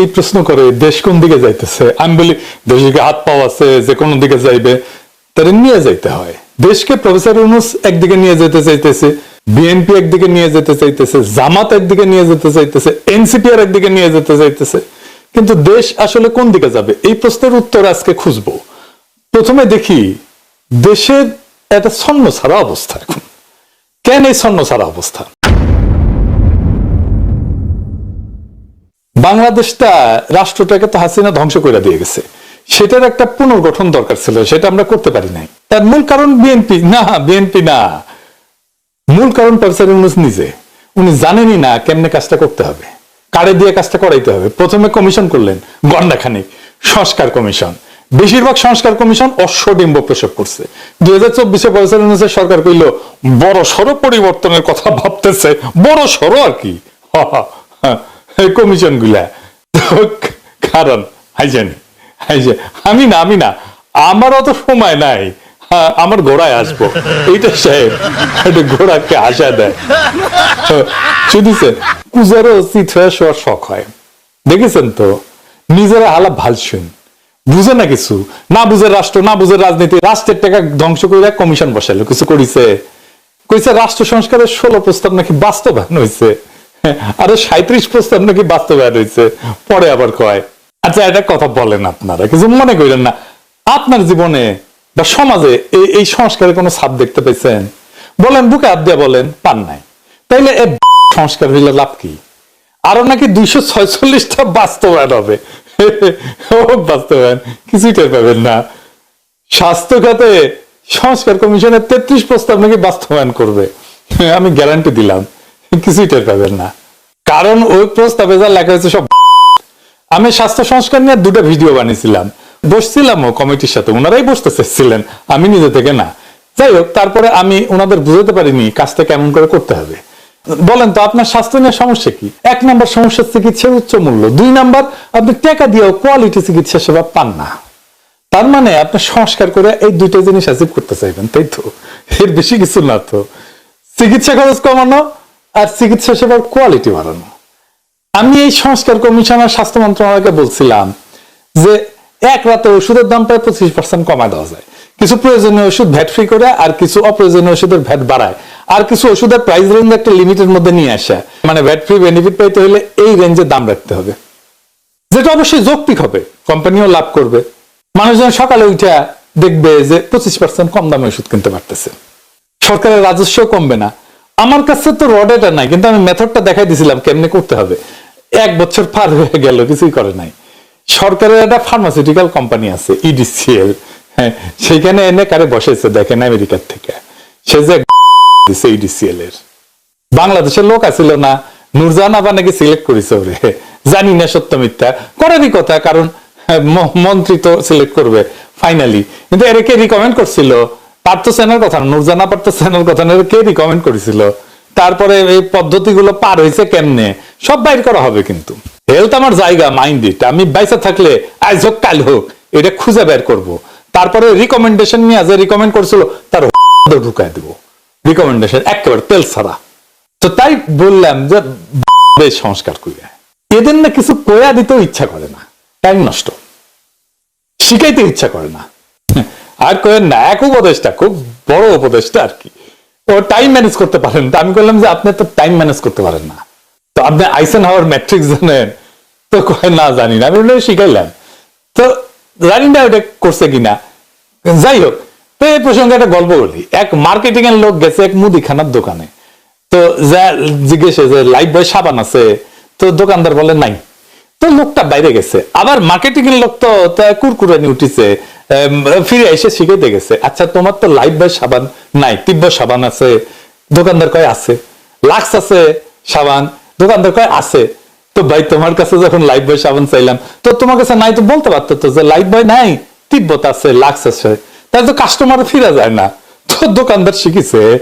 অনেকেই প্রশ্ন করে, দেশ কোন দিকে যাইতেছে? আমি বলি দেশকে হাত পাও আছে, যে কোন দিকে যাইবে, তারা নিয়ে যাইতে হয়। দেশকে প্রফেসর ইউনুস একদিকে নিয়ে যেতে চাইতেছে, বিএনপি একদিকে নিয়ে যেতে চাইতেছে, জামাত একদিকে নিয়ে যেতে চাইতেছে, এনসিপি আর একদিকে নিয়ে যেতে চাইতেছে। কিন্তু দেশ আসলে কোন দিকে যাবে? এই প্রশ্নের উত্তর আজকে খুঁজবো। প্রথমে দেখি, দেশের একটা ছন্ন ছাড়া অবস্থা এখন। কেন এই ছন্ন ছাড়া অবস্থা? বাংলাদেশটা রাষ্ট্রটাকে তো হাসিনা ধ্বংস করে দিয়ে গেছে। সেটার একটা পুনর্গঠন দরকার ছিল, সেটা আমরা করতে পারি নাই। তার মূল কারণ বিএনপি, না বিএনপি না। মূল কারণ প্রফেসর ইউনুস নিজে। উনি জানেনই না কেমনে কাজটা করতে হবে। কারে দিয়ে কাজটা করাইতে হবে। প্রথমে কমিশন করলেন গন্ডাখানিক সংস্কার কমিশন। বেশিরভাগ সংস্কার কমিশন অশ্বডিম্ব প্রসব করছে। দুই হাজার চব্বিশে প্রফেসর ইউনুসের সরকার কইল বড় সড়ো পরিবর্তনের কথা ভাবতেছে বড় সড়ো আর কি। কমিশন গুলা কারণ হাইজেন হাইজেন। আমি না আমি না আমার অত সময় নাই। হ্যাঁ, আমার ঘোড়ায় আসব। এইটা সাহেব একটা ঘোড়াকে আশা দেয়। শুধুছে পূজারও চিত হয়ে শোয়ার শখ হয়। দেখেছেন তো? নিজেরা আলাপ ভালো শুন বুঝে না কিছু? না বুঝে রাষ্ট্র না বুঝে রাজনীতি রাষ্ট্রের টাকা ধ্বংস করে কমিশন বসাইলো। কিছু করিছে? কইছে রাষ্ট্র সংস্কারের ষোলো প্রস্তাব নাকি বাস্তবায়ন হয়েছে আরও সাঁত্রিশ প্রস্তাব নাকি বাস্তবায়ন হয়েছে, পরে আবার কয়। আচ্ছা এটা কথা বলেন আপনারা, কিছু মনে করেন না। আপনার জীবনে বা সমাজে এই সংস্কারের কোনো ছাপ দেখতে পেয়েছেন বলেন, বুকে হাত দিয়ে বলেন, পান নাই। তাইলে এ সংস্কার হইলে লাভ কি? আরও নাকি দুইশো ছয়চল্লিশটা বাস্তবায়ন হবে? বাস্তবায়ন কিছুই টের পাবেন না। স্বাস্থ্য খাতে সংস্কার কমিশনের তেত্রিশ প্রস্তাব নাকি বাস্তবায়ন করবে? আমি গ্যারান্টি দিলাম। কিছুই টের পাবেন না। কারণ ওই প্রস্তাবে যা লেখা হয়েছে সব আমি স্বাস্থ্য সংস্কার নিয়ে দুটো ভিডিও বানিয়েছিলাম। বসছিলামও কমিটির সাথে, ওনারাই বসতে চেয়েছিলেন, আমি নিজে থেকে না। যাই হোক, তারপরে আমি ওনাদের বুঝাতে পারিনি কাজটা কেমন করে করতে হবে। বলেন তো, আপনার স্বাস্থ্য নিয়ে সমস্যা কি? এক নম্বর সমস্যা চিকিৎসার উচ্চ মূল্য, দুই নম্বর আপনি টাকা দিয়েও কোয়ালিটি চিকিৎসা সেবা পান না। তার মানে আপনি সংস্কার করে এই দুইটা জিনিস অ্যাচিভ করতে চাইবেন, তাই তো? এর বেশি কিছু না তো। চিকিৎসা খরচ কমানো আর চিকিৎসা সেবার কোয়ালিটি বাড়ানো। আমি এই সংস্কার কমিশনার স্বাস্থ্য মন্ত্রণালয়কে বলছিলাম যে এক রাতে ওষুধের দাম প্রায় পঁচিশ পার্সেন্ট কমায় দেওয়া যায়। কিছু প্রয়োজনীয় ওষুধ ভ্যাট ফ্রি করে আর কিছু অপ্রয়োজনীয় ওষুধের ভ্যাট বাড়ায়। আর কিছু ওষুধের প্রাইস রেঞ্জ একটা লিমিটের মধ্যে নিয়ে আসে। মানে ভ্যাট ফ্রি বেনিফিট পাইতে হলে এই রেঞ্জে দাম রাখতে হবে। যেটা অবশ্যই যৌক্তিক হবে। কোম্পানিও লাভ করবে। মানুষজন সকালে উঠে দেখবে যে পঁচিশ পার্সেন্ট কম দামে ওষুধ কিনতে পারতেছে। সরকারের রাজস্ব কমবে না। আমার কাছে তো রডেটা নাই কিন্তু আমি মেথডটা দেখাই দিছিলাম কেমনে করতে হবে। এক বছর পার হয়ে গেল কিছুই করে নাই। সরকারের একটা ফার্মাসিউটিক্যাল কোম্পানি আছে E ইডিসিএল হ্যাঁ সেখানে এনে কারে বসেছে দেখেন আমেরিকার থেকে। সে যে দিছে ইডিসিএল এর বাংলাদেশের লোক আছিল না নুরজান আবার নাকি সিলেক্ট করেছে ওরে। জানি না সত্য মিথ্যা করারই কথা কারণ হ্যাঁ, মন্ত্রী তো সিলেক্ট করবে ফাইনালি কিন্তু এর কে রিকমেন্ড করছিল? সেনার কথা নুরজান তো কথা কে রিকমেন্ড করেছিল? তারপরে এই পদ্ধতিগুলো পার হয়েছে কেমনে? সব বাইর করা হবে কিন্তু। হেলথ আমার জায়গা মাইন্ড ইট আমি বাইসা থাকলে আজ হোক, কাল হোক, এটা খুঁজে বের করব। তারপরে রিকমেন্ডেশন নিয়ে যে রিকমেন্ড করছিল, তার ঢুকায় দেবো। রিকমেন্ডেশন একেবারে তেল ছাড়া। তো তাই বললাম যে বেশ সংস্কার কইরা এদের না কিছু কয়া ইচ্ছা করে না। টাইম নষ্ট। শিখাইতে ইচ্ছা করে না। আর কয়েন না, এক উপদেশটা খুব বড় উপদেশটা আর কি। ও টাইম ম্যানেজ করতে পারেন। তো আমি বললাম যে, আপনি তো টাইম ম্যানেজ করতে পারেন না। তো আপনি আইসেন হাওয়ার ম্যাট্রিক্স জানেন। তো কয় না জানি না, আমি শিখাইলাম। তো জানি না ওটা করছে কিনা? যাই হোক, তো এই প্রসঙ্গে একটা গল্প বলি। এক মার্কেটিং এর লোক গেছে এক মুদিখানার দোকানে। তো যা জিজ্ঞেসে যে, লাইফ বয় সাবান আছে? তো দোকানদার বলে, নাই। তো লোকটা বাইরে গেছে। আবার মার্কেটিং এর লোক তো কুরকুরানি উঠিছে ফিরে এসে শিখাইতে গেছে। আচ্ছা তোমার তো লাইফ বয় সাবান নাই তিব্ব সাবান আছে, দোকানদার কয় আছে? লাক্স আছে সাবান, দোকানদার কয় আছে? তো ভাই, তোমার কাছে যখন লাইফ বয় সাবান চাইলাম, তো তোমার কাছে নাই তো বলতে পারতো তো যে লাইফ বয় নাই তিব্বত আছে লাক্স আছে। তাহলে তো কাস্টমার ফিরে যায় না। দোকানদার শিখিছে।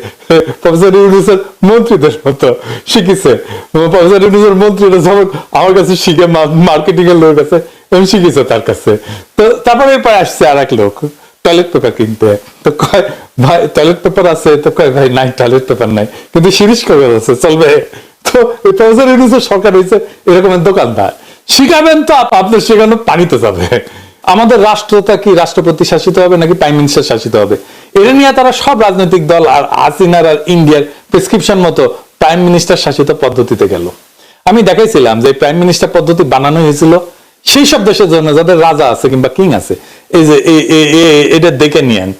প্রফেসর ইউনুসের মন্ত্রীদের মতো শিখিছে। প্রফেসর ইউনুসের মন্ত্রীরা যখন আমার কাছে শিখে মার্কেটিং এর লোক আছে আমি শিখেছে তার কাছে। তো তারপরে এরপর আসছে আর এক লোক, টয়লেট পেপার কিনতে। তো কয়, ভাই, টয়লেট পেপার আছে? তো কয়, ভাই, নাই, টয়লেট পেপার নাই। কিন্তু সিরিজ কাগজ আছে চলবে। তো প্রফেসর ইউনুসের সরকার হয়েছে এরকমের দোকানদার। শিখাবেন তো আপ- আপনার শেখানো পানিতে যাবে। আমাদের রাষ্ট্রটা কি? রাষ্ট্রপতি শাসিত হবে নাকি প্রাইম মিনিস্টার শাসিত হবে? এটা নিয়ে তারা সব রাজনৈতিক দল আর হাসিনার আর ইন্ডিয়ার প্রেসক্রিপশন মতো প্রাইম মিনিস্টার শাসিত পদ্ধতিতে গেল। আমি দেখাইছিলাম যে প্রাইম মিনিস্টার পদ্ধতি বানানো হয়েছিল। সেই সব দেশের জন্য যাদের রাজা আছে কিংবা কিং আছে, এই যে এটা দেখে নিয়েন।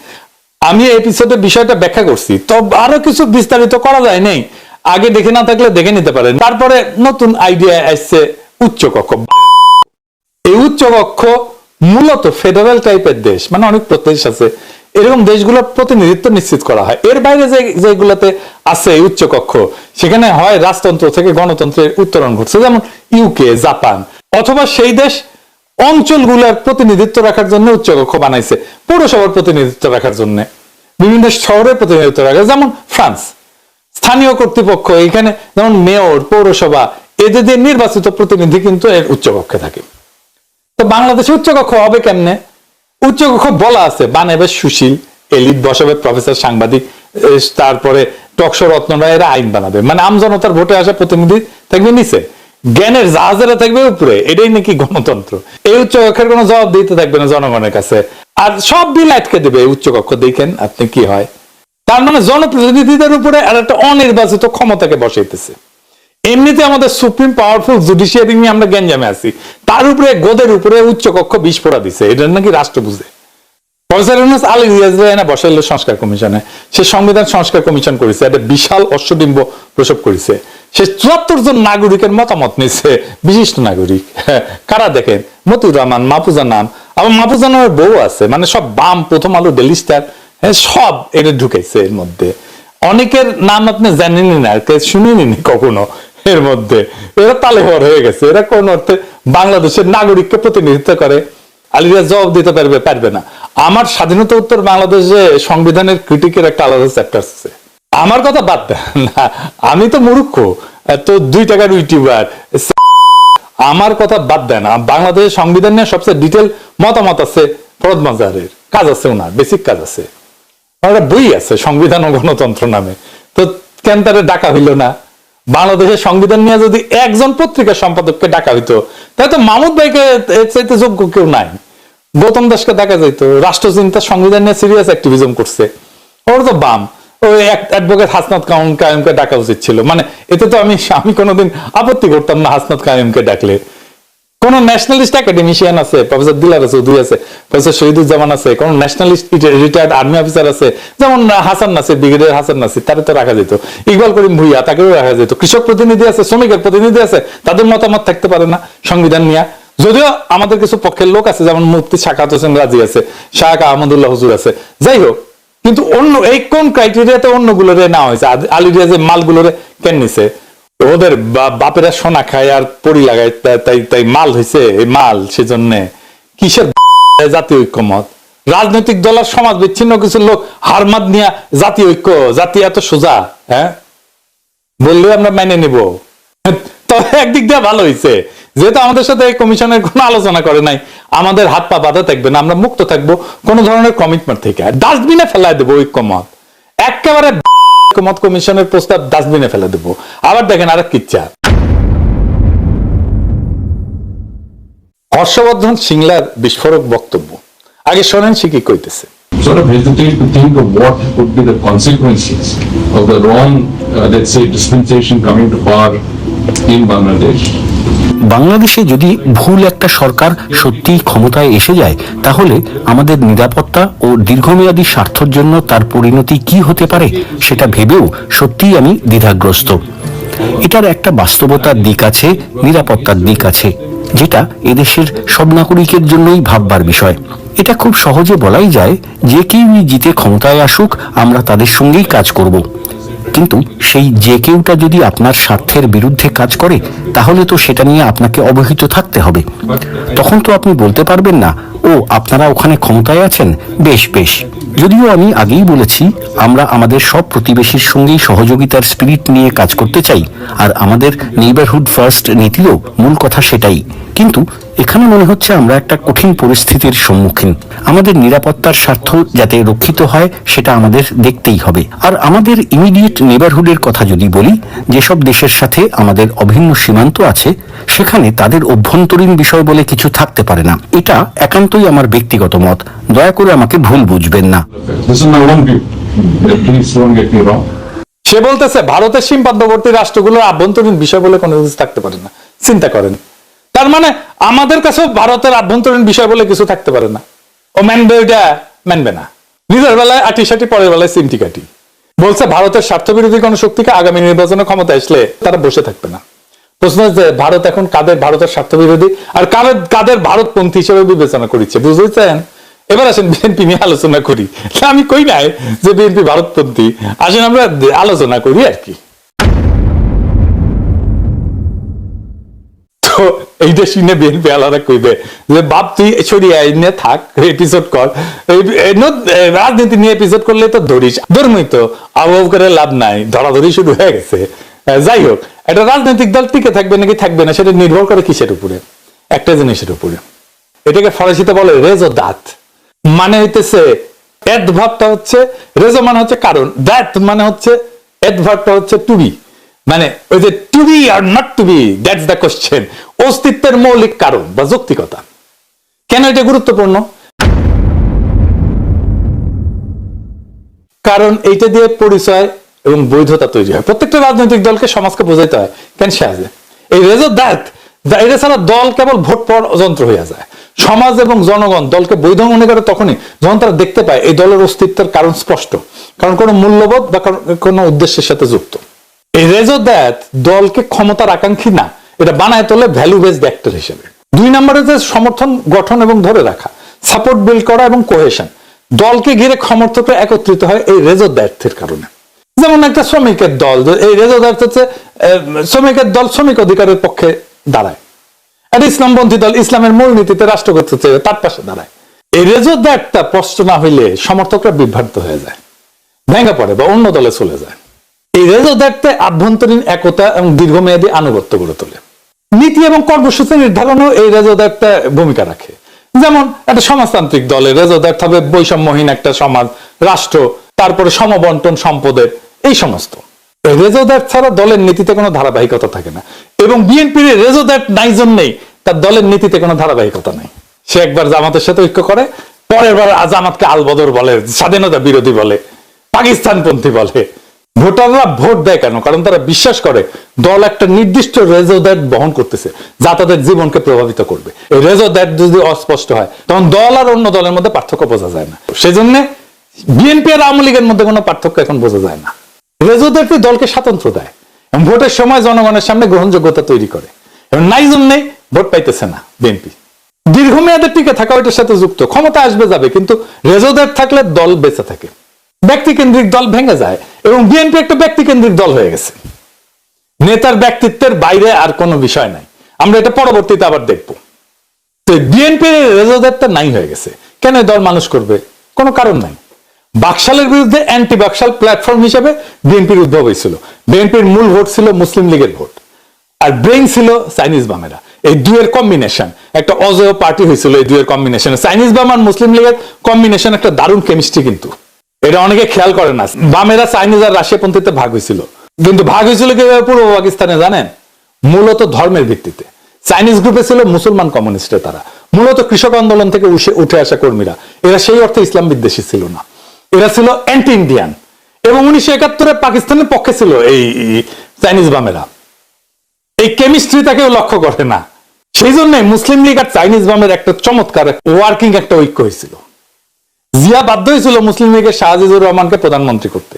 আমি এপিসোডে বিষয়টা ব্যাখ্যা করছি। তো আরও কিছু বিস্তারিত করা যায় নাই। আগে দেখে না থাকলে দেখে নিতে পারেন। তারপরে নতুন আইডিয়া আসছে উচ্চ কক্ষ এই উচ্চ কক্ষ মূলত ফেডারেল টাইপের দেশ মানে অনেক প্রদেশ আছে, এরকম দেশগুলোর প্রতিনিধিত্ব নিশ্চিত করা হয়। এর বাইরে যে, যেগুলোতে আছে উচ্চ কক্ষ সেখানে হয় রাজতন্ত্র থেকে গণতন্ত্রের উত্তরণ ঘটছে, যেমন ইউকে জাপান অথবা সেই দেশ অঞ্চলগুলোর প্রতিনিধিত্ব রাখার জন্য উচ্চ কক্ষ বানাইছে, পৌরসভার প্রতিনিধিত্ব রাখার জন্য। বিভিন্ন শহরের প্রতিনিধিত্ব রাখা, যেমন ফ্রান্স। স্থানীয় কর্তৃপক্ষ এখানে যেমন মেয়র, পৌরসভা, এদের নির্বাচিত প্রতিনিধি কিন্তু এর উচ্চকক্ষে থাকে। তো বাংলাদেশে উচ্চকক্ষ হবে কেমনে? উচ্চকক্ষ বলা আছে। বানাবে সুশীল, এলিট বসাবে প্রফেসর, সাংবাদিক তারপরে টকশো রত্নরা এরা আইন বানাবে। মানে আমজনতার ভোটে আসা প্রতিনিধি থাকবে নিচে। জ্ঞানের জাহাজেরা থাকবে উপরে। এটাই নাকি গণতন্ত্র। এই উচ্চকক্ষের কোনো জবাব দিতে থাকবে না জনগণের কাছে। আর সব বিল আটকে দেবে উচ্চকক্ষ। দেখেন আপনি কি হয়। তার মানে জনপ্রতিনিধিদের উপরে আর একটা অনির্বাচিত ক্ষমতাকে বসাইতেছে। এমনিতে আমাদের সুপ্রিম পাওয়ারফুল জুডিশিয়ারি নিয়ে আমরা গ্যাঞ্জামে আছি। তার উপরে, গোদের উপরে উচ্চকক্ষ বিস্ফোরা দিছে। এটা নাকি রাষ্ট্র বুঝে। আলী বসাইল সংস্কার কমিশনে। সে সংবিধান সংস্কার কমিশন করেছে, একটা বিশাল অশ্বডিম্ব প্রসব করেছে। সে চুয়াত্তর জন নাগরিকের মতামত বিশিষ্ট নাগরিক। কারা দেখেন? মতিউর রহমান, মাহফুজা নাম। আবার মাহফুজা নামের বউ আছে মানে সব বাম, প্রথম আলো, ডেলি স্টার। হ্যাঁ সব এটা ঢুকেছে এর মধ্যে। অনেকের নাম আপনি জানেনই না শুনেনি কখনো। এর মধ্যে। এরা তালে হওয়ার হয়ে গেছে। এরা কোন অর্থে বাংলাদেশের নাগরিককে প্রতিনিধিত্ব করে। আলিরা জবাব দিতে পারবে পারবে না। আমার স্বাধীনতা উত্তর বাংলাদেশে সংবিধানের ক্রিটিকের একটা আলাদা চ্যাপ্টার আছে। আমার কথা বাদ না, আমি তো মূর্খ। তো দুই টাকার ইউটিউবার। আমার কথা বাদ দেন। বাংলাদেশের সংবিধান নিয়ে সবচেয়ে ডিটেল মতামত আছে ফরদ মাজারের কাজ আছে ওনার বেসিক কাজ আছে। বই আছে, সংবিধান ও গণতন্ত্র নামে। তো কেন তারে ডাকা হইল না? বাংলাদেশের সংবিধান নিয়ে যদি একজন পত্রিকার সম্পাদককে ডাকা হইতো, তাহলে তো মামুদ ভাইকে চাইতে যোগ্য কেউ নাই। গৌতম দাসকে দেখা যাইতো রাষ্ট্রচিন্তা সংবিধান নিয়ে সিরিয়াস অ্যাক্টিভিজম করছে। ওর তো বাম। ওই অ্যাডভোকেট হাসনাত কাউন কায়েমকে ডাকা উচিত ছিল। মানে এতে তো আমি আমি কোনোদিন আপত্তি করতাম না হাসনাত কায়েমকে ডাকলে। কোন ন্যাশনালিস্ট একাডেমিশিয়ান আছে প্রফেসর দিলার চৌধুরী আছে প্রফেসর শহীদুজ্জামান আছে, কোন ন্যাশনালিস্ট রিটায়ার্ড আর্মি অফিসার আছে, যেমন হাসান নাসির ব্রিগেডিয়ার হাসান নাসির, তারে তো রাখা যেত। ইকবাল করিম ভুইয়া, তাকেও রাখা যেত। কৃষক প্রতিনিধি আছে, শ্রমিকের প্রতিনিধি আছে, তাদের মতামত থাকতে পারে না সংবিধান নিয়ে। যদিও আমাদের কিছু পক্ষের লোক আছে, যেমন মুফতি শাখাত হোসেন রাজি আছে শাহ আহমদুল্লাহ হুজুর আছে। যাই হোক, কিন্তু অন্য, এই কোন ক্রাইটেরিয়াতে অন্যগুলোরে নেওয়া হয়েছে? আলিরিয়া যে মালগুলোরে কেন নিছে? ওদের বাপেরা সোনা খায় আর পরি লাগায় তাই তাই মাল হয়েছে মাল সেজন্য। কিসের জাতীয় ঐক্যমত রাজনৈতিক দল আর সমাজ বিচ্ছিন্ন কিছু লোক হারমাদ নিয়ে জাতীয় ঐক্য, জাতি এত সোজা হ্যাঁ? বললে আমরা মেনে নিব। তবে একদিক দিয়ে ভালো হয়েছে যেহেতু আমাদের সাথে এই কমিশনের কোনো আলোচনা করে নাই, আমাদের হাত পা বাধা থাকবে না, আমরা মুক্ত থাকব কোনো ধরনের কমিটমেন্ট থেকে। ডাস্টবিনে ফেলায় দেবো ঐক্যমত একেবারে ঐক্যমত কমিশনের প্রস্তাব ডাস্টবিনে ফেলে দেবো আবার দেখেন আরেক কিচ্ছা হর্ষবর্ধন সিংলার বিস্ফোরক বক্তব্য আগে শোনেন সে কি কইতেছে sort of hesitate to think of what would be the consequences of the wrong, uh, let's say, dispensation coming to power in Bangladesh. বাংলাদেশে যদি ভুল একটা সরকার সত্যিই ক্ষমতায় এসে যায়, তাহলে আমাদের নিরাপত্তা ও দীর্ঘমেয়াদী স্বার্থের জন্য তার পরিণতি কি হতে পারে সেটা ভেবেও সত্যিই আমি দ্বিধাগ্রস্ত। এটার একটা বাস্তবতার দিক আছে, নিরাপত্তার দিক আছে, যেটা এদেশের সব নাগরিকের জন্যই ভাববার বিষয়। এটা খুব সহজে বলাই যায়, যে কেউই জিতে ক্ষমতায় আসুক, আমরা তাদের সঙ্গেই কাজ করব। কিন্তু সেই যে কেউটা যদি আপনার স্বার্থের বিরুদ্ধে কাজ করে, তাহলে তো সেটা নিয়ে আপনাকে অবহিত থাকতে হবে। তখন তো আপনি বলতে পারবেন না ও, আপনারা ওখানে ক্ষমতায় আছেন? বেশ বেশ। যদিও আমি আগেই বলেছি, আমরা আমাদের সব প্রতিবেশীর সঙ্গেই সহযোগিতার স্পিরিট নিয়ে কাজ করতে চাই। আর আমাদের নেইবারহুড ফার্স্ট নীতিরও মূল কথা সেটাই। কিন্তু এখানে মনে হচ্ছে আমরা একটা কঠিন পরিস্থিতির সম্মুখীন। আমাদের নিরাপত্তার স্বার্থ যাতে রক্ষিত হয়, সেটা আমাদের দেখতেই হবে। আর আমাদের ইমিডিয়েট নেবারহুডের কথা যদি বলি, যেসব দেশের সাথে আমাদের অভিন্ন সীমান্ত আছে, সেখানে তাদের অভ্যন্তরীণ বিষয় বলে কিছু থাকতে পারে না। এটা একান্তই আমার ব্যক্তিগত মত। দয়া করে আমাকে ভুল বুঝবেন না. সে বলতেছে ভারতের সীমান্তবর্তী রাষ্ট্রগুলোর আভ্যন্তরীণ বিষয় বলে কোনো কিছু থাকতে পারে না। চিন্তা করেন। তার মানে আমাদের কাছেও ভারতের আভ্যন্তরীণ বিষয় বলে কিছু থাকতে পারে না। ও মানবে ওইটা মানবে না। নিজের বেলায় আটি সাটি পরের বেলায় সিমটি কাটি। বলছে ভারতের স্বার্থ বিরোধী কোন শক্তিকে আগামী নির্বাচনে ক্ষমতা আসলে তারা বসে থাকবে না। প্রশ্ন হচ্ছে, ভারত এখন কাদের ভারতের স্বার্থ বিরোধী আর কাদের কাদের ভারতপন্থী হিসেবে বিবেচনা করিচ্ছে বুঝেছেন? এবার আসেন বিএনপি নিয়ে আলোচনা করি। আমি কই নাই যে বিএনপি ভারতপন্থী। আসেন আমরা আলোচনা করি আর কি। তো এইটা শুনে বিএনপি আলাদা কইবে যে, বাপ তুই ছড়িয়ে আইনে থাক এপিসোড কর। রাজনীতি নিয়ে এপিসোড করলে তো ধরিস। ধর্মই তো আবহাব করে লাভ নাই, ধরাধরি শুরু হয়ে গেছে। যাই হোক একটা রাজনৈতিক দল টিকে থাকবে নাকি থাকবে না, সেটা নির্ভর করে কিসের উপরে? একটা জিনিসের উপরে। এটাকে ফরাসিতে বলে রেজো দাঁত। মানে হইতেছে অ্যাডভার্বটা হচ্ছে, রেজো মানে হচ্ছে কারণ দ্যাট মানে হচ্ছে অ্যাডভার্বটা হচ্ছে টু বি মানে ওই যে to be or not to be that's the question অস্তিত্বের মৌলিক কারণ বা যৌক্তিকতা। কেন এটা গুরুত্বপূর্ণ? কারণ এইটা দিয়ে পরিচয় এবং বৈধতা তৈরি হয়। প্রত্যেকটা রাজনৈতিক দলকে সমাজকে বোঝাইতে হয়, কেন সে আছে? এই রেজো দ্যাট এটা ছাড়া দল কেবল ভোট পাওয়ার যন্ত্র হয়ে যায়। সমাজ এবং জনগণ দলকে বৈধ মনে করে তখনই যখন তারা দেখতে পায় এই দলের অস্তিত্বের কারণ স্পষ্ট, কারণ কোনো মূল্যবোধ বা কোনো উদ্দেশ্যের সাথে যুক্ত। এই রেজো দ্যাট দলকে ক্ষমতার আকাঙ্ক্ষী না, এটা বানায় তোলে ভ্যালু বেসড অ্যাক্টর হিসেবে। দুই নম্বরে যে সমর্থন, গঠন এবং ধরে রাখা সাপোর্ট বিল্ড করা এবং কোহেশন দলকে ঘিরে সমর্থকরা একত্রিত হয় এই রেজো দ্যার্থের কারণে। যেমন একটা শ্রমিকের দল এই রেজো হচ্ছে শ্রমিকের দল শ্রমিক অধিকারের পক্ষে দাঁড়ায়। একটা ইসলামপন্থী দল ইসলামের মূলনীতিতে রাষ্ট্র করতে চাইবে তার পাশে দাঁড়ায়। এই রেজো দ্যাটটা স্পষ্ট না হইলে সমর্থকরা বিভ্রান্ত হয়ে যায়, ভেঙে পড়ে বা অন্য দলে চলে যায়। এই রেজো দ্যাটতে আভ্যন্তরীণ একতা এবং দীর্ঘমেয়াদী আনুগত্য গড়ে তোলে। নীতি এবং কর্মসূচি নির্ধারণও এই রেজো দ্যাটটা ভূমিকা রাখে। যেমন একটা সমাজতান্ত্রিক দলে রেজো হবে বৈষম্যহীন একটা সমাজ, রাষ্ট্র, তারপরে সমবন্টন সম্পদের এই সমস্ত। এই রেজো দ্যাট ছাড়া দলের নীতিতে কোনো ধারাবাহিকতা থাকে না। এবং বিএনপির রেজো দ্যাট নাই জন্যই তার দলের নীতিতে কোনো ধারাবাহিকতা নেই। সে একবার জামাতের সাথে ঐক্য করে, পরের বার জামাতকে আলবদর বলে, স্বাধীনতা বিরোধী বলে, পাকিস্তানপন্থী বলে। ভোটাররা ভোট দেয় কেন? কারণ তারা বিশ্বাস করে, দল একটা নির্দিষ্ট রেজো দ্যাট বহন করতেছে, যা তাদের জীবনকে প্রভাবিত করবে। এই রেজো দ্যাট যদি অস্পষ্ট হয়, তখন দল আর অন্য দলের মধ্যে পার্থক্য বোঝা যায় না। সেজন্য বিএনপি আর আওয়ামী লীগের মধ্যে কোনো পার্থক্য এখন বোঝা যায় না। দ্যাট দলকে স্বাতন্ত্র দেয় এবং ভোটের সময় জনগণের সামনে গ্রহণযোগ্যতা তৈরি করে। এবং নাই জন্যই ভোট পাইতেছে না বিএনপি দীর্ঘমেয়াদে টিকে থাকা ওইটার সাথে যুক্ত। ক্ষমতা আসবে, যাবে, কিন্তু রেজোদের থাকলে দল বেঁচে থাকে। ব্যক্তি কেন্দ্রিক দল ভেঙে যায় এবং বিএনপি একটা ব্যক্তি কেন্দ্রিক দল হয়ে গেছে। নেতার ব্যক্তিত্বের বাইরে আর কোনো বিষয় নাই। আমরা এটা পরবর্তীতে আবার দেখব। তো বিএনপির রেজোদেরটা নাই হয়ে গেছে। কেন দল মানুষ করবে? কোনো কারণ নাই। বাকশালের বিরুদ্ধে অ্যান্টি বাকশাল প্ল্যাটফর্ম হিসেবে বিএনপির উদ্ভব হয়েছিল। বিএনপির মূল ভোট ছিল মুসলিম লীগের ভোট। আর ব্রেইন ছিল চাইনিজ বামেরা এই দুয়ের কম্বিনেশন একটা অজয় পার্টি হয়েছিল এই দুয়ের কম্বিনেশন চাইনিজ বাম আর মুসলিম লীগের কম্বিনেশন একটা দারুণ কেমিস্ট্রি কিন্তু। এটা অনেকে খেয়াল করে না। বামেরা চাইনিজ আর রাশিয়া পন্থীতে ভাগ হয়েছিল। কিন্তু ভাগ হয়েছিল কীভাবে পূর্ব পাকিস্তানে জানেন? মূলত ধর্মের ভিত্তিতে। চাইনিজ গ্রুপে ছিল মুসলমান কমিউনিস্টের তারা। মূলত কৃষক আন্দোলন থেকে উঠে আসা কর্মীরা। এরা সেই অর্থে ইসলাম বিদ্বেষী ছিল না। এরা ছিল অ্যান্টি ইন্ডিয়ান এবং উনিশশো একাত্তরে পাকিস্তানের পক্ষে ছিল এই চাইনিজ বামেরা। এই কেমিস্ট্রি তাকেও লক্ষ্য করে না। সেই জন্য মুসলিম লীগ আর চাইনিজ বামের একটা চমৎকার ওয়ার্কিং একটা ঐক্য হয়েছিল। জিয়া বাধ্য হয়েছিল মুসলিম লীগের শাহজিজুর রহমানকে প্রধানমন্ত্রী করতে।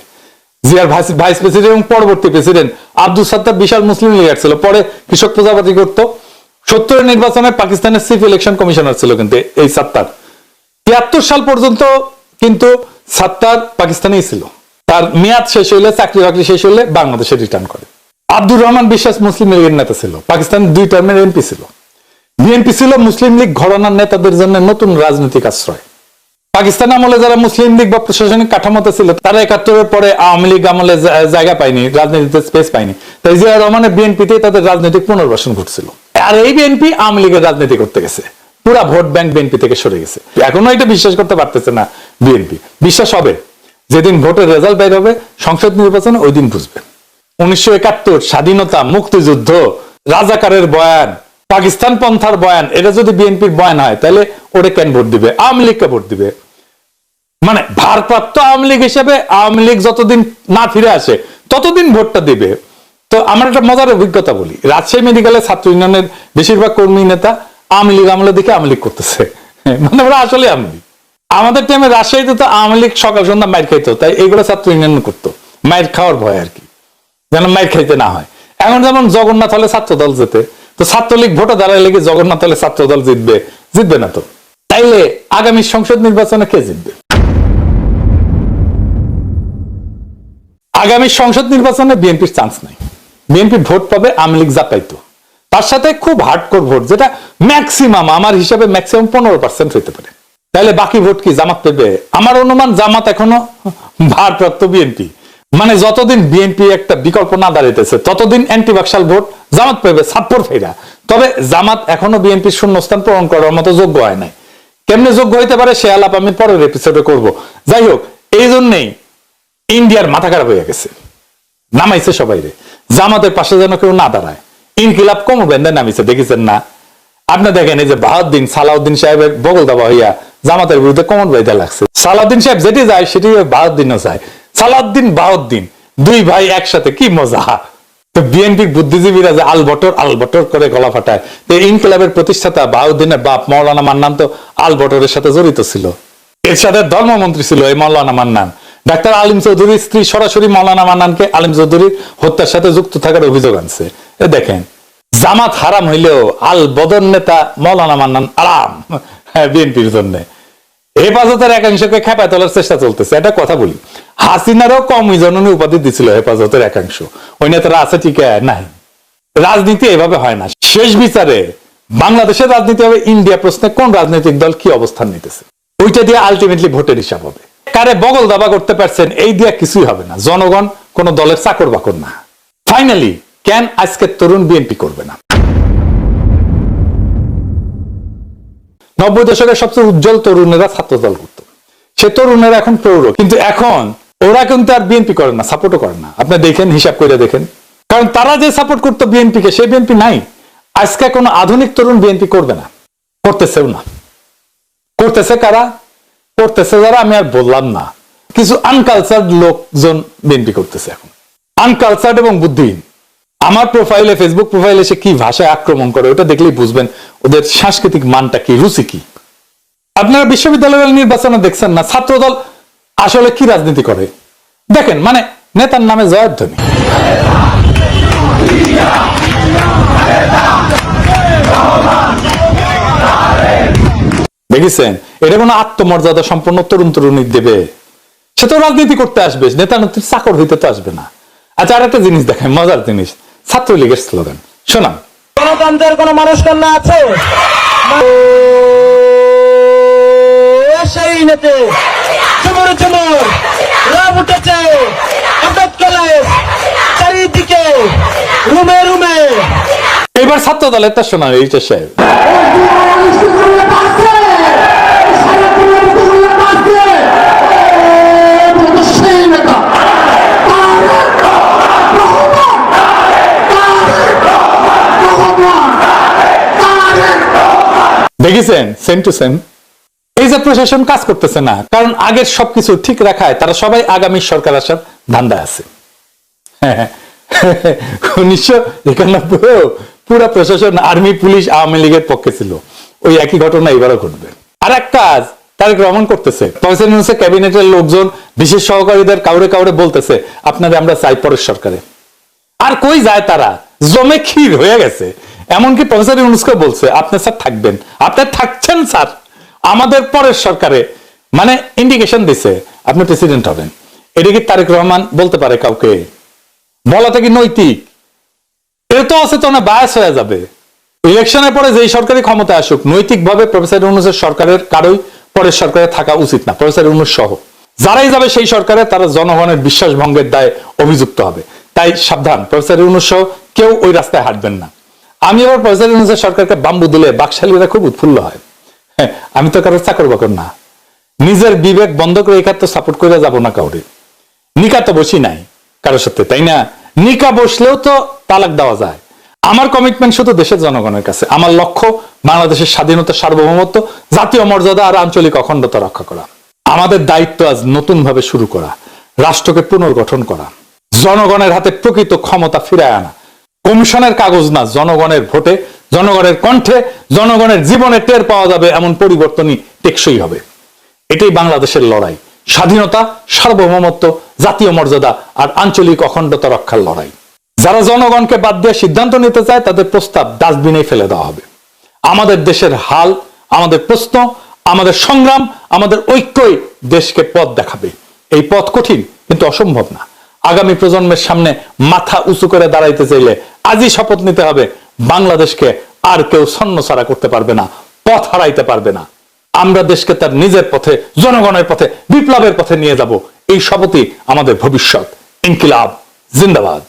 জিয়ার ভাইস প্রেসিডেন্ট এবং পরবর্তী প্রেসিডেন্ট আব্দুল সত্তার বিশাল মুসলিম লীগার ছিল। পরে কৃষক প্রজাপতি করত। সত্তরের নির্বাচনে পাকিস্তানের চিফ ইলেকশন কমিশনার ছিল কিন্তু এই সত্তার। তিয়াত্তর সাল পর্যন্ত কিন্তু সাত্তার পাকিস্তানেই ছিল। তার মেয়াদ শেষ হইলে, চাকরি বাকরি শেষ হইলে বাংলাদেশে রিটার্ন করে। আব্দুর রহমান বিশ্বাস মুসলিম লীগের নেতা ছিল। পাকিস্তান দুই টার্মের এমপি ছিল। বিএনপি ছিল মুসলিম লীগ ঘরানার নেতাদের জন্য নতুন রাজনৈতিক আশ্রয়। পাকিস্তান আমলে যারা মুসলিম লীগ বা প্রশাসনিক কাঠামোতে ছিল, তারা একাত্তরের পরে আওয়ামী লীগ আমলে জায়গা পায়নি, রাজনীতিতে স্পেস পায়নি। তাই জিয়া রহমানের বিএনপিতে তাদের রাজনৈতিক পুনর্বাসন ঘটছিল। আর এই বিএনপি আওয়ামী লীগের রাজনীতি করতে গেছে। পুরা ভোট ব্যাংক বিএনপি থেকে সরে গেছে। এখনও এটা বিশ্বাস করতে পারতেছে না বিএনপি। বিশ্বাস হবে, যেদিন ভোটের রেজাল্ট বের হবে, সংসদ নির্বাচনে ওই দিন বুঝবে। উনিশশো একাত্তর স্বাধীনতা, মুক্তিযুদ্ধ, রাজাকারের বয়ান, পাকিস্তান পন্থার বয়ান, এটা যদি বিএনপির বয়ান হয়, তাহলে ওরে কেন ভোট দিবে? আওয়ামী লীগকে ভোট দিবে। মানে ভারপ্রাপ্ত আওয়ামী লীগ হিসেবে আওয়ামী লীগ যতদিন না ফিরে আসে, ততদিন ভোটটা দিবে। তো আমার একটা মজার অভিজ্ঞতা বলি। রাজশাহী মেডিকেলের ছাত্র ইউনিয়নের বেশিরভাগ কর্মী নেতা আওয়ামী লীগ আমলে দেখে আওয়ামী লীগ করতেছে। মানে ওরা আসলে আওয়ামী লীগ। আমাদের টাইমে রাজশাহীতে তো আওয়ামী লীগ সকাল সন্ধ্যা মাইর খাইতো, তাই এগুলো ছাত্র ইউনিয়ন করতো। মাইর খাওয়ার ভয় আর কি। যেন মাইর খাইতে না হয়। এখন যেমন জগন্নাথ হলে ছাত্র দল যেতে তো ছাত্রলীগ ভোটে দাঁড়ায় লেগে জগন্নাথ হলে ছাত্র দল জিতবে জিতবে না তো? তাইলে আগামী সংসদ নির্বাচনে কে জিতবে? আগামী সংসদ নির্বাচনে বিএনপির চান্স নাই। বিএনপি ভোট পাবে আওয়ামী লীগ যা পাইতো তার সাথে খুব হার্ডকোর ভোট যেটা ম্যাক্সিমাম আমার হিসাবে ম্যাক্সিমাম পনেরো পার্সেন্ট হইতে পারে। তাহলে বাকি ভোট কি জামাত পেবে? আমার অনুমান জামাত এখনও ভারপ্রাপ্ত বিএনপি মানে যতদিন বিএনপি একটা বিকল্প না দাঁড়াইতেছে, ততদিন অ্যান্টি বাকশাল ভোট জামাত পেবে ছাপ্পর ফেরা তবে জামাত এখনও বিএনপির শূন্যস্থান পূরণ করার মতো যোগ্য হয় নাই। কেমনে যোগ্য হইতে পারে সে আলাপ আমি পরের এপিসোডে করব। যাই হোক, এই জন্যেই ইন্ডিয়ার মাথা খারাপ হয়ে গেছে। নামাইছে সবাই রে জামাতের পাশে যেন কেউ না দাঁড়ায়। ইনকিলাব কম বেন্দে নামিছে দেখেছেন না? আপনি দেখেন এই যে বাহাউদ্দিন সালাউদ্দিন সাহেবের বগল দাবা হইয়া জামাতের বিরুদ্ধে কমর বাইতে লাগছে। সালাউদ্দিন সাহেব যেটি যায়, সেটি বাহাউদ্দিনও যায়। সালাউদ্দিন, বাহাউদ্দিন, দুই ভাই একসাথে কি মজা? তো বিএনপির বুদ্ধিজীবীরা যে আলবটর আলবটর করে গলা ফাটায়। তো ইনকিলাবের প্রতিষ্ঠাতা বাহাউদ্দিনের বাপ মৌলানা মান্নান তো আলবটরের সাথে জড়িত ছিল। এরশাদের ধর্মমন্ত্রী ছিল এই মৌলানা মান্নান। ডাক্তার আলিম চৌধুরীর স্ত্রী সরাসরি মৌলানা মান্নানকে আলিম চৌধুরীর হত্যার সাথে যুক্ত থাকার অভিযোগ আনছে। এ দেখেন, জামাত হারাম হইলেও আল বদন নেতা মৌলানা মান্নান আরাম হ্যাঁ বিএনপির জন্য। হেফাজতের একাংশকে খেপায় তোলার চেষ্টা চলতেছে। এটা কথা বলি, হাসিনারও কম জননী উপাধি দিছিল হেফাজতের একাংশ। ওই নেতারা আছে ঠিক নাই। রাজনীতি এভাবে হয় না। শেষ বিচারে বাংলাদেশের রাজনীতি হবে, ইন্ডিয়া প্রশ্নে কোন রাজনৈতিক দল কি অবস্থান নিতেছে? ওইটা দিয়ে আলটিমেটলি ভোটের হিসাব হবে। কারে বগল দাবা করতে পারছেন, এই দিয়ে কিছুই হবে না। জনগণ কোন দলের চাকর বাকর না। ফাইনালি কেন আজকের তরুণ বিএনপি করবে না? নব্বই দশকের সবচেয়ে উজ্জ্বল তরুণেরা ছাত্র দল করত। সে তরুণেরা এখন প্রৌঢ় কিন্তু এখন ওরা কিন্তু আর বিএনপি করে না সাপোর্টও করে না। আপনি দেখেন, হিসাব করে দেখেন। কারণ তারা যে সাপোর্ট করতো বিএনপিকে সেই বিএনপি নাই। আজকে কোনো আধুনিক তরুণ বিএনপি করবে না। করতেছেও না। করতেছে কারা? করতেছে যারা, আমি আর বললাম না। কিছু আনকালচার্ড লোকজন বিএনপি করতেছে এখন। আনকালচার্ড এবং বুদ্ধিহীন। আমার প্রোফাইলে ফেসবুক প্রোফাইলে সে কি ভাষায় আক্রমণ করে, ওটা দেখলেই বুঝবেন ওদের সাংস্কৃতিক মানটা কি, রুচি কি। আপনারা বিশ্ববিদ্যালয়ের নির্বাচনে দেখছেন না, ছাত্রদল আসলে কি রাজনীতি করে? দেখেন মানে নেতার নামে জয়ধ্বনি দেখেছেন? এটা কোনো আত্মমর্যাদা সম্পন্ন তরুণ তরুণী দেবে। সে তো রাজনীতি করতে আসবে নেতা নেত্রীর চাকর হইতে তো আসবে না। আচ্ছা আর একটা জিনিস দেখেন মজার জিনিস। ছাত্রলীগের স্লোগান। শোনাম গণতন্ত্রের কোন মানুষ কন্যা আছে? সেই নেতে। চুমুর চুমুর রাম উঠেছে। আব্বাস কলেজ চারিদিকে রুমে রুমে। এবার ছাত্র দলের তা শোনা এইটা সাহেব দেখেছেন? সেম টু সেম এই যে প্রশাসন কাজ করতেছে না, কারণ আগের সবকিছু ঠিক রাখায় তারা সবাই আগামী সরকার আসার ধান্দায় আছে। উনিশশো পুরা প্রশাসন, আর্মি, পুলিশ, আওয়ামী লীগের পক্ষে ছিল। ওই একই ঘটনা এবারও ঘটবে। আর এক কাজ, তারেক রহমান করতেছে। ক্যাবিনেটের লোকজন বিশেষ সহকারীদের কাউরে কাউরে বলতেছে, আপনাদের আমরা চাই পরের সরকারে। আর কই যায় তারা? জমে ক্ষীর হয়ে গেছে। এমনকি প্রফেসর ইউনুসকে বলছে, আপনি স্যার থাকবেন। আপনি থাকছেন, স্যার। আমাদের পরের সরকারে। মানে ইন্ডিকেশন দিছে, আপনি প্রেসিডেন্ট হবেন। এটা কি তারেক রহমান বলতে পারে কাউকে? বলাটা কি নৈতিক? এ তো অচেতনে বায়াস হয়ে যাবে। ইলেকশনের পরে যেই সরকারি ক্ষমতা আসুক, নৈতিকভাবে প্রফেসর ইউনুসের সরকারের কারোই পরের সরকারে থাকা উচিত না, প্রফেসর ইউনুস সহ। যারাই যাবে সেই সরকারে তারা জনগণের বিশ্বাস ভঙ্গের দায়ে অভিযুক্ত হবে। তাই সাবধান, প্রফেসর ইউনুস সহ কেউ ওই রাস্তায় হাঁটবেন না। আমি আবার ইউনুসের সরকারকে বাম্বু দিলে বাকশালীরা খুব উৎফুল্ল হয়। হ্যাঁ, আমি তো কারোর চাকর বাকর না। নিজের বিবেক বন্ধ করে তো সাপোর্ট করে যাব না কাউরে। নিকা তো বসি নাই কারোর সাথে তাই না? নিকা বসলেও তো তালাক দেওয়া যায়। আমার কমিটমেন্ট শুধু দেশের জনগণের কাছে। আমার লক্ষ্য বাংলাদেশের স্বাধীনতা সার্বভৌমত্ব জাতীয় মর্যাদা আর আঞ্চলিক অখণ্ডতা রক্ষা করা। আমাদের দায়িত্ব আজ নতুন ভাবে শুরু করা রাষ্ট্রকে পুনর্গঠন করা জনগণের হাতে প্রকৃত ক্ষমতা ফিরায় আনা। কমিশনের কাগজ না, জনগণের ভোটে, জনগণের কণ্ঠে, জনগণের জীবনে টের পাওয়া যাবে এমন পরিবর্তনই টেকসই হবে। এটাই বাংলাদেশের লড়াই। স্বাধীনতা, সার্বভৌমত্ব, জাতীয় মর্যাদা আর আঞ্চলিক অখণ্ডতা রক্ষার লড়াই। যারা জনগণকে বাদ দিয়ে সিদ্ধান্ত নিতে চায়, তাদের প্রস্তাব ডাস্টবিনে ফেলে দেওয়া হবে। আমাদের দেশের হাল, আমাদের প্রশ্ন, আমাদের সংগ্রাম, আমাদের ঐক্যই দেশকে পথ দেখাবে। এই পথ কঠিন, কিন্তু অসম্ভব না। আগামী প্রজন্মের সামনে মাথা উঁচু করে দাঁড়াইতে চাইলে আজই শপথ নিতে হবে, বাংলাদেশকে আর কেউ ছন্নছাড়া করতে পারবে না, পথ হারাইতে পারবে না। আমরা দেশকে তার নিজের পথে, জনগণের পথে, বিপ্লবের পথে নিয়ে যাব। এই শপথই আমাদের ভবিষ্যৎ। ইনকিলাব, জিন্দাবাদ।